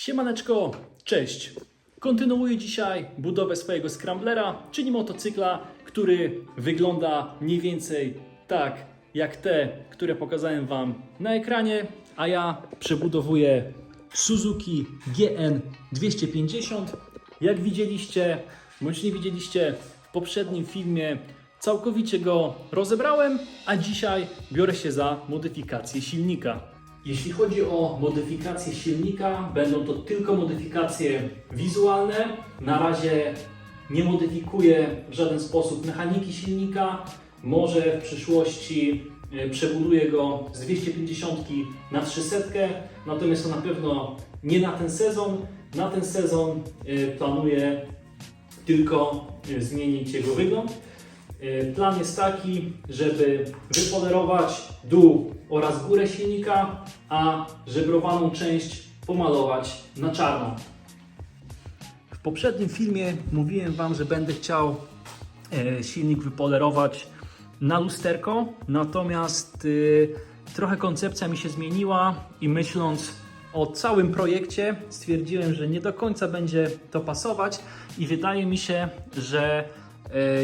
Siemaneczko, cześć! Kontynuuję dzisiaj budowę swojego scramblera, czyli motocykla, który wygląda mniej więcej tak jak te, które pokazałem Wam na ekranie, a ja przebudowuję Suzuki GN 250. Jak widzieliście, bądź nie widzieliście w poprzednim filmie, całkowicie go rozebrałem, a dzisiaj biorę się za modyfikację silnika. Jeśli chodzi o modyfikację silnika, będą to tylko modyfikacje wizualne. Na razie nie modyfikuję w żaden sposób mechaniki silnika. Może w przyszłości e, przebuduję go z 250 na 300, natomiast to na pewno nie na ten sezon. Na ten sezon e, planuję tylko e, zmienić jego wygląd. E, Plan jest taki, żeby wypolerować dół oraz górę silnika, a żebrowaną część pomalować na czarno. W poprzednim filmie mówiłem Wam, że będę chciał e, silnik wypolerować na lusterko, natomiast y, trochę koncepcja mi się zmieniła i myśląc o całym projekcie stwierdziłem, że nie do końca będzie to pasować i wydaje mi się, że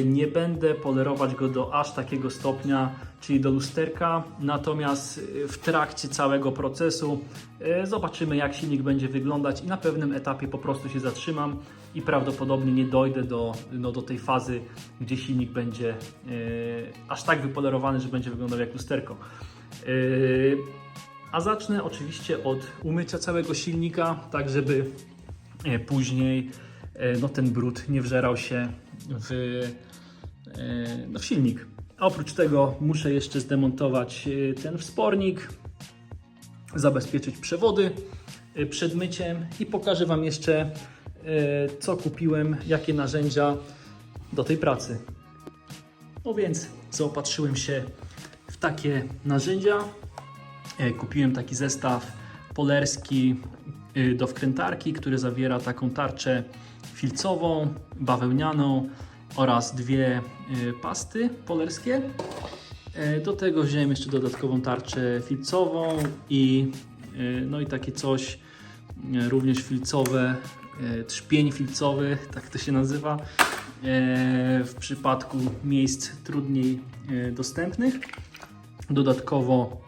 nie będę polerować go do aż takiego stopnia, czyli do lusterka, natomiast e, w trakcie całego procesu e, zobaczymy jak silnik będzie wyglądać i na pewnym etapie po prostu się zatrzymam i prawdopodobnie nie dojdę do, no, do tej fazy, gdzie silnik będzie e, aż tak wypolerowany, że będzie wyglądał jak lusterko. E, a zacznę oczywiście od umycia całego silnika, tak żeby e, później e, no, ten brud nie wżerał się w, e, no, w silnik. A oprócz tego muszę jeszcze zdemontować e, ten wspornik, zabezpieczyć przewody e, przed myciem i pokażę Wam jeszcze co kupiłem, jakie narzędzia do tej pracy. No więc zaopatrzyłem się w takie narzędzia. Kupiłem taki zestaw polerski do wkrętarki, który zawiera taką tarczę filcową, bawełnianą oraz dwie y, pasty polerskie. E, Do tego wziąłem jeszcze dodatkową tarczę filcową i, y, no i takie coś również filcowe, trzpień filcowy, tak to się nazywa, e, w przypadku miejsc trudniej dostępnych. Dodatkowo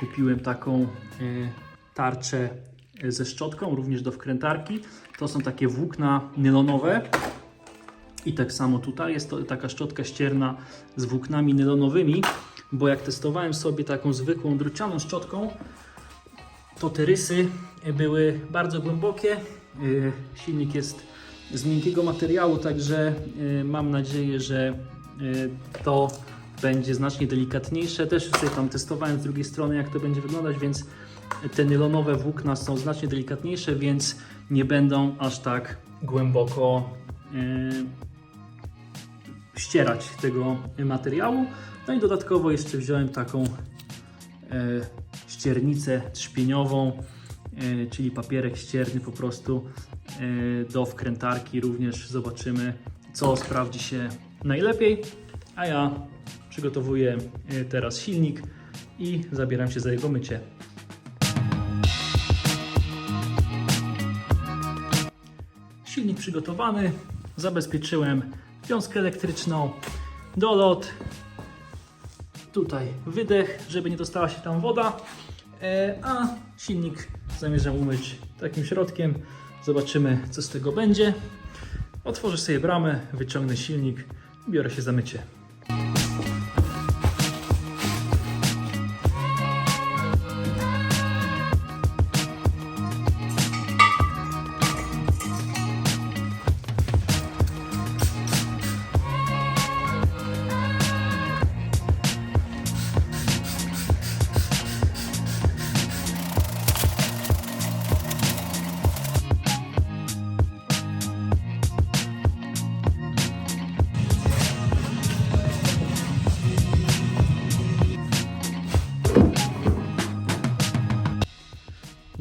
kupiłem taką tarczę ze szczotką, również do wkrętarki. To są takie włókna nylonowe. I tak samo tutaj jest to taka szczotka ścierna z włóknami nylonowymi, bo jak testowałem sobie taką zwykłą drucianą szczotką, to te rysy były bardzo głębokie. Y, Silnik jest z miękkiego materiału, także y, mam nadzieję, że y, to będzie znacznie delikatniejsze. Też sobie tam testowałem z drugiej strony, jak to będzie wyglądać, więc te nylonowe włókna są znacznie delikatniejsze, więc nie będą aż tak głęboko y, ścierać tego materiału. No i dodatkowo jeszcze wziąłem taką e, ściernicę trzpieniową, e, czyli papierek ścierny po prostu e, do wkrętarki. Również zobaczymy, co sprawdzi się najlepiej. A ja przygotowuję teraz silnik i zabieram się za jego mycie. Silnik przygotowany, zabezpieczyłem wiązkę elektryczną, dolot, tutaj wydech, żeby nie dostała się tam woda, e, a silnik zamierzam umyć takim środkiem. Zobaczymy, co z tego będzie. Otworzę sobie bramę, wyciągnę silnik biorę się za mycie.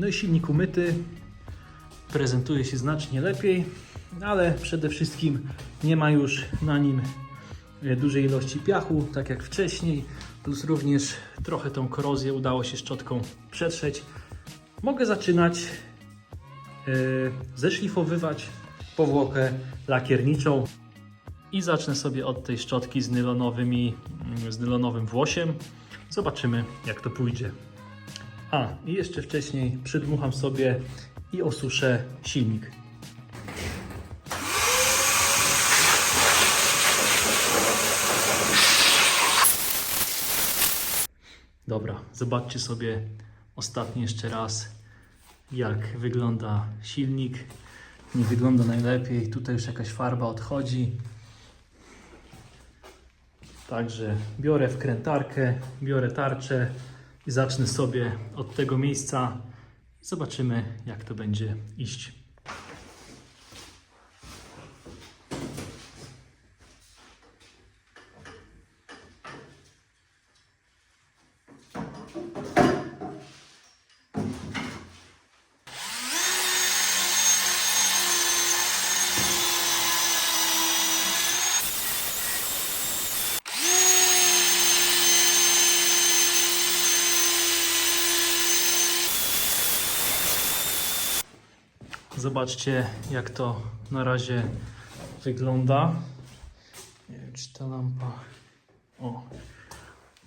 I silnik umyty, prezentuje się znacznie lepiej, ale przede wszystkim nie ma już na nim e, dużej ilości piachu, tak jak wcześniej, plus również trochę tą korozję udało się szczotką przetrzeć. Mogę zaczynać yy, zeszlifowywać powłokę lakierniczą i zacznę sobie od tej szczotki z, nylonowymi, z nylonowym włosiem. Zobaczymy, jak to pójdzie. A, i jeszcze wcześniej przydmucham sobie i osuszę silnik. Dobra, zobaczcie sobie ostatni jeszcze raz, jak wygląda silnik. Nie wygląda najlepiej. Tutaj już jakaś farba odchodzi. Także biorę wkrętarkę, biorę tarczę i zacznę sobie od tego miejsca. Zobaczymy, jak to będzie iść. Zobaczcie, jak to na razie wygląda. Nie wiem, czy ta lampa. O,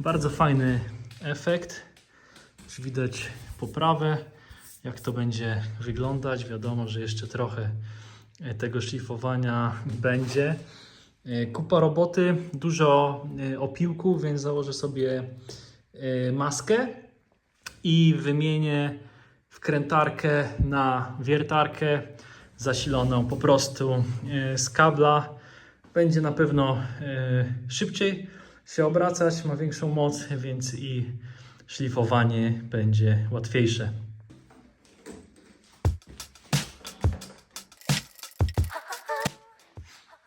bardzo fajny efekt. Już widać poprawę, jak to będzie wyglądać. Wiadomo, że jeszcze trochę e, tego szlifowania będzie. E, Kupa roboty, dużo e, opiłków, więc założę sobie maskę i wymienię wkrętarkę na wiertarkę zasiloną po prostu e, z kabla. Będzie na pewno e, szybciej się obracać, ma większą moc, więc i szlifowanie będzie łatwiejsze.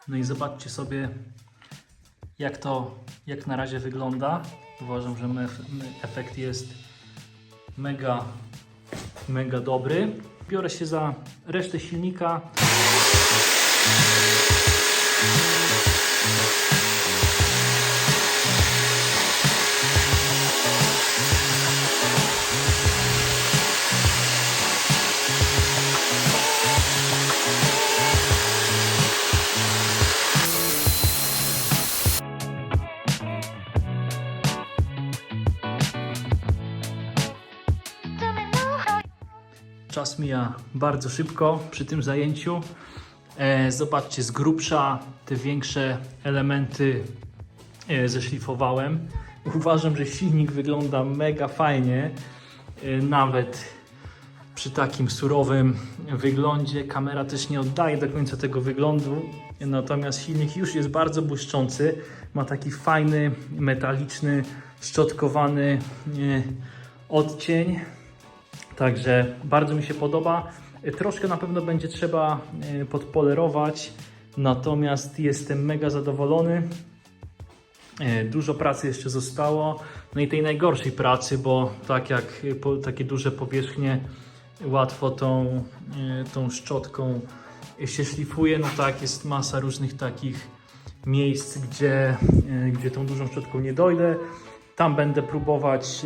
No i zobaczcie sobie, jak to jak na razie wygląda. Uważam, że efekt jest mega mega dobry. Biorę się za resztę silnika. Mija bardzo szybko przy tym zajęciu. E, zobaczcie, z grubsza te większe elementy e, zeszlifowałem. Uważam, że silnik wygląda mega fajnie, e, nawet przy takim surowym wyglądzie. Kamera też nie oddaje do końca tego wyglądu, natomiast silnik już jest bardzo błyszczący. Ma taki fajny, metaliczny, szczotkowany odcień. Także bardzo mi się podoba. Troszkę na pewno będzie trzeba e, podpolerować, natomiast jestem mega zadowolony. E, Dużo pracy jeszcze zostało. No i tej najgorszej pracy, bo tak jak e, takie duże powierzchnie łatwo tą, tą szczotką się szlifuje, no tak jest masa różnych takich miejsc, gdzie, gdzie tą dużą szczotką nie dojdę. Tam będę próbować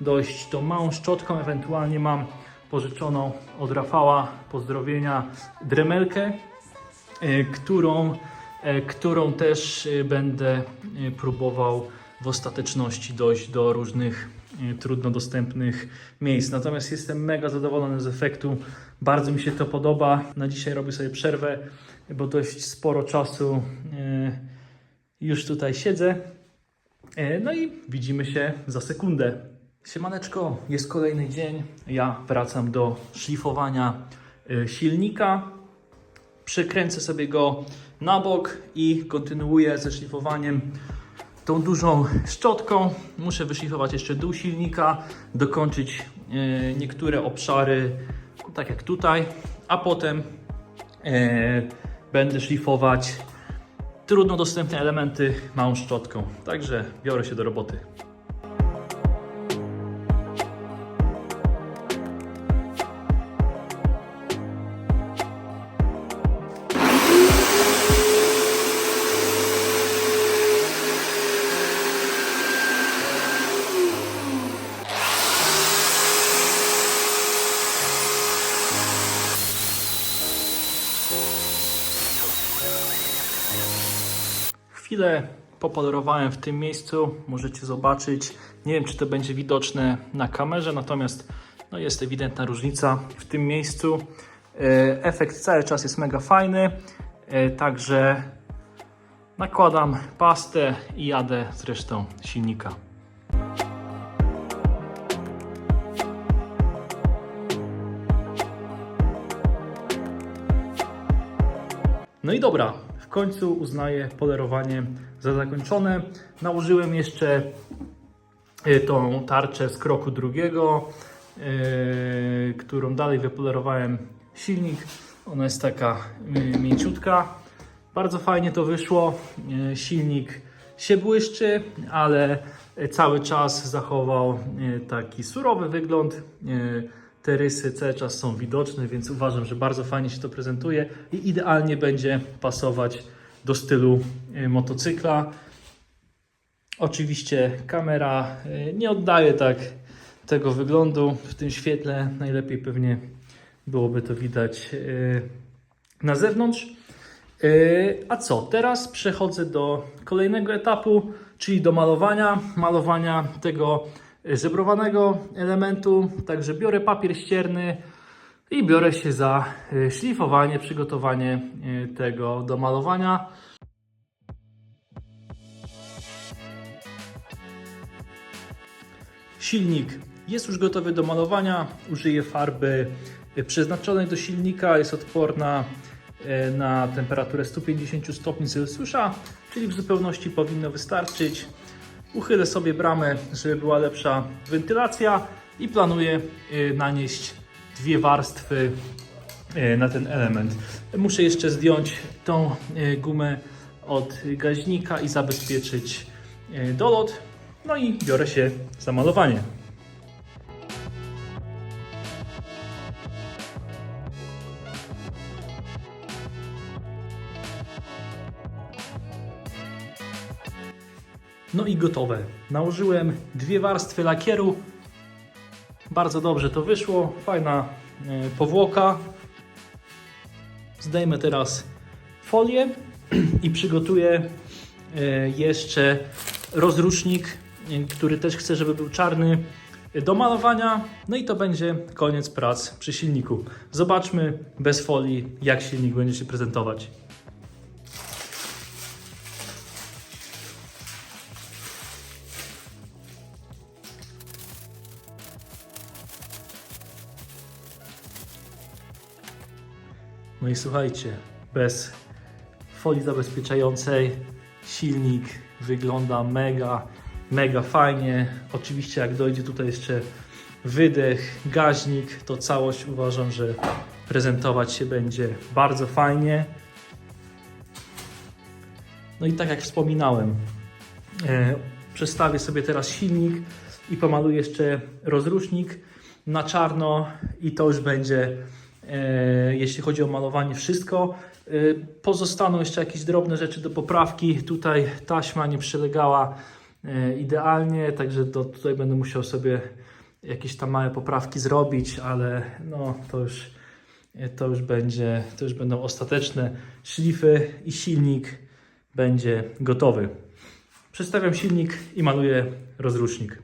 dojść tą małą szczotką, ewentualnie mam pożyczoną od Rafała, pozdrowienia, dremelkę, e, którą, e, którą też e, będę próbował w ostateczności dojść do różnych trudno dostępnych miejsc. Natomiast jestem mega zadowolony z efektu, bardzo mi się to podoba. Na dzisiaj robię sobie przerwę, bo dość sporo czasu już tutaj siedzę. No i widzimy się za sekundę. Siemaneczko, jest kolejny dzień. Ja wracam do szlifowania e, silnika. Przekręcę sobie go na bok i kontynuuję ze szlifowaniem tą dużą szczotką. Muszę wyszlifować jeszcze dół silnika, dokończyć e, niektóre obszary, tak jak tutaj, a potem e, będę szlifować trudno dostępne elementy małą szczotką. Także biorę się do roboty. Chwilę popolerowałem w tym miejscu, możecie zobaczyć. Nie wiem, czy to będzie widoczne na kamerze, natomiast no, jest ewidentna różnica w tym miejscu. E, Efekt cały czas jest mega fajny, e, także nakładam pastę i jadę z resztą silnika. No i dobra, końcu uznaję polerowanie za zakończone. Nałożyłem jeszcze y, tą tarczę z kroku drugiego, y, którą dalej wypolerowałem silnik. Ona jest taka y, mięciutka. Bardzo fajnie to wyszło. Silnik się błyszczy, ale cały czas zachował taki surowy wygląd. Te rysy cały czas są widoczne, więc uważam, że bardzo fajnie się to prezentuje i idealnie będzie pasować do stylu y, motocykla. Oczywiście kamera y, nie oddaje tak tego wyglądu w tym świetle. Najlepiej pewnie byłoby to widać y, na zewnątrz. A co? Teraz przechodzę do kolejnego etapu, czyli do malowania. Malowania tego żebrowanego elementu. Także biorę papier ścierny i biorę się za y, szlifowanie, przygotowanie y, tego do malowania. Silnik jest już gotowy do malowania. Użyję farby przeznaczonej do silnika. Jest odporna y, na temperaturę 150 stopni Celsjusza, czyli w zupełności powinno wystarczyć. Uchylę sobie bramę, żeby była lepsza wentylacja i planuję y, nanieść dwie warstwy y, na ten element. Muszę jeszcze zdjąć tą y, gumę od gaźnika i zabezpieczyć dolot. No i biorę się za malowanie. No i gotowe. Nałożyłem dwie warstwy lakieru. Bardzo dobrze to wyszło. Fajna e, powłoka. Zdejmę teraz folię i przygotuję e, jeszcze rozrusznik, e, który też chcę, żeby był czarny do malowania. No i to będzie koniec prac przy silniku. Zobaczmy bez folii, jak silnik będzie się prezentować. No i słuchajcie, bez folii zabezpieczającej silnik wygląda mega, mega fajnie. Oczywiście jak dojdzie tutaj jeszcze wydech, gaźnik, to całość uważam, że prezentować się będzie bardzo fajnie. No i tak jak wspominałem, e, przestawię sobie teraz silnik i pomaluję jeszcze rozrusznik na czarno i to już będzie jeśli chodzi o malowanie, wszystko. E, Pozostaną jeszcze jakieś drobne rzeczy do poprawki. Tutaj taśma nie przylegała e, idealnie, także do, tutaj będę musiał sobie jakieś tam małe poprawki zrobić, ale no to już, to już będzie, to już będą ostateczne szlify i silnik będzie gotowy. Przestawiam silnik i maluję rozrusznik.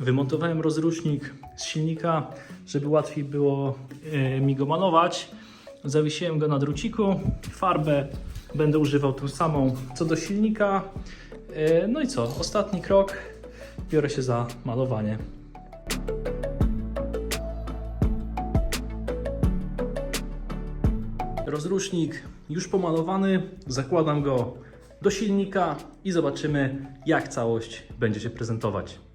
Wymontowałem rozrusznik z silnika, żeby łatwiej było e, mi go malować. Zawiesiłem go na druciku. Farbę będę używał tą samą co do silnika. E, No i co? Ostatni krok. Biorę się za malowanie. Rozrusznik już pomalowany. Zakładam go do silnika i zobaczymy, jak całość będzie się prezentować.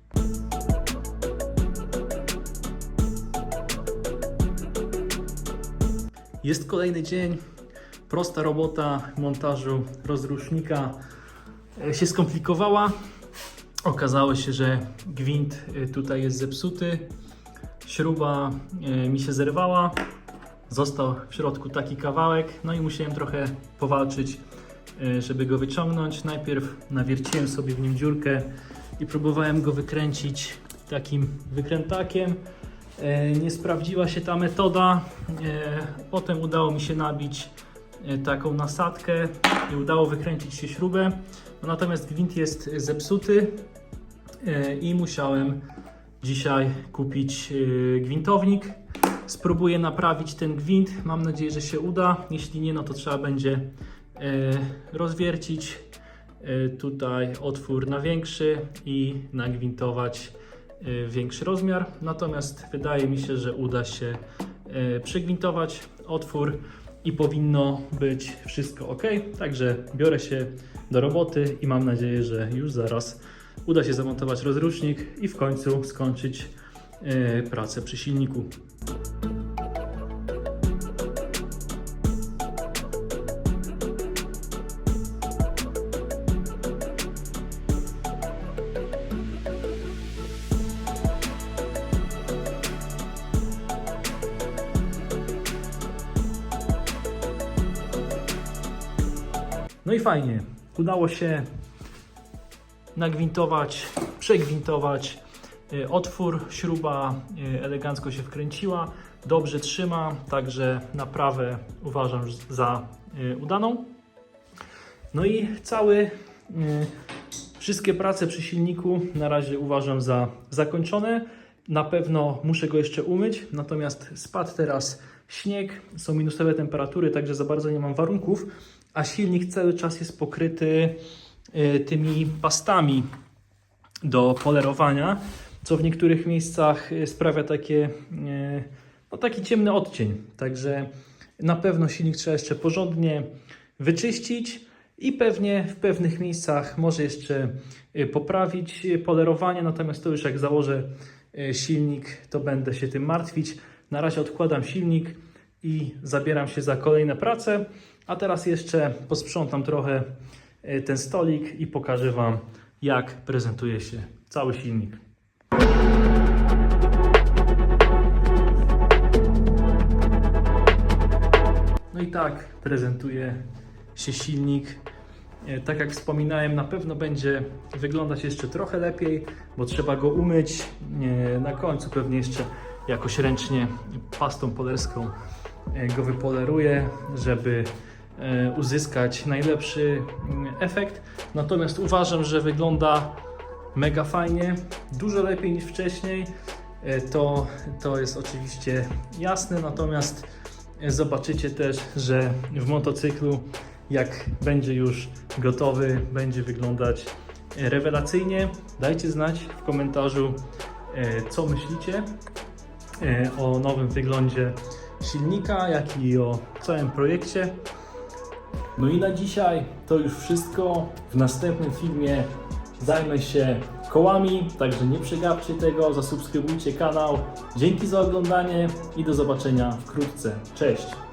Jest kolejny dzień. Prosta robota montażu rozrusznika e, się skomplikowała. Okazało się, że gwint e, tutaj jest zepsuty. Śruba e, mi się zerwała. Został w środku taki kawałek. No i musiałem trochę powalczyć, żeby go wyciągnąć. Najpierw nawierciłem sobie w nim dziurkę i próbowałem go wykręcić takim wykrętakiem. E, nie sprawdziła się ta metoda. E, Potem udało mi się nabić e, taką nasadkę i udało wykręcić się śrubę. No, natomiast gwint jest zepsuty i musiałem dzisiaj kupić gwintownik. Spróbuję naprawić ten gwint. Mam nadzieję, że się uda. Jeśli nie, no to trzeba będzie rozwiercić tutaj otwór na większy i nagwintować większy rozmiar. Natomiast wydaje mi się, że uda się e, przygwintować otwór i powinno być wszystko ok. Także biorę się do roboty i mam nadzieję, że już zaraz uda się zamontować rozrusznik i w końcu skończyć e, pracę przy silniku. No i fajnie. Udało się nagwintować, przegwintować y, otwór. Śruba y, elegancko się wkręciła, dobrze trzyma, także naprawę uważam za y, udaną. No i cały, wszystkie prace przy silniku na razie uważam za zakończone. Na pewno muszę go jeszcze umyć, natomiast spadł teraz śnieg, są minusowe temperatury, także za bardzo nie mam warunków, a silnik cały czas jest pokryty y, tymi pastami do polerowania, co w niektórych miejscach y, sprawia takie, y, no taki ciemny odcień. Także na pewno silnik trzeba jeszcze porządnie wyczyścić i pewnie w pewnych miejscach może jeszcze poprawić polerowanie, natomiast to już jak założę silnik, to będę się tym martwić. Na razie odkładam silnik i zabieram się za kolejne prace, a teraz jeszcze posprzątam trochę y, ten stolik i pokażę Wam, jak prezentuje się cały silnik. No i tak prezentuje się silnik. E, Tak jak wspominałem, na pewno będzie wyglądać jeszcze trochę lepiej, bo trzeba go umyć. E, Na końcu pewnie jeszcze jakoś ręcznie pastą polerską e, go wypoleruję, żeby e, uzyskać najlepszy mm, efekt. Natomiast uważam, że wygląda mega fajnie, dużo lepiej niż wcześniej. E, To, to jest oczywiście jasne, natomiast e, zobaczycie też, że w motocyklu, jak będzie już gotowy, będzie wyglądać e, rewelacyjnie. Dajcie znać w komentarzu, e, co myślicie e, o nowym wyglądzie silnika, jak i o całym projekcie. No i na dzisiaj to już wszystko. W następnym filmie zajmę się kołami, także nie przegapcie tego, zasubskrybujcie kanał. Dzięki za oglądanie i do zobaczenia wkrótce. Cześć!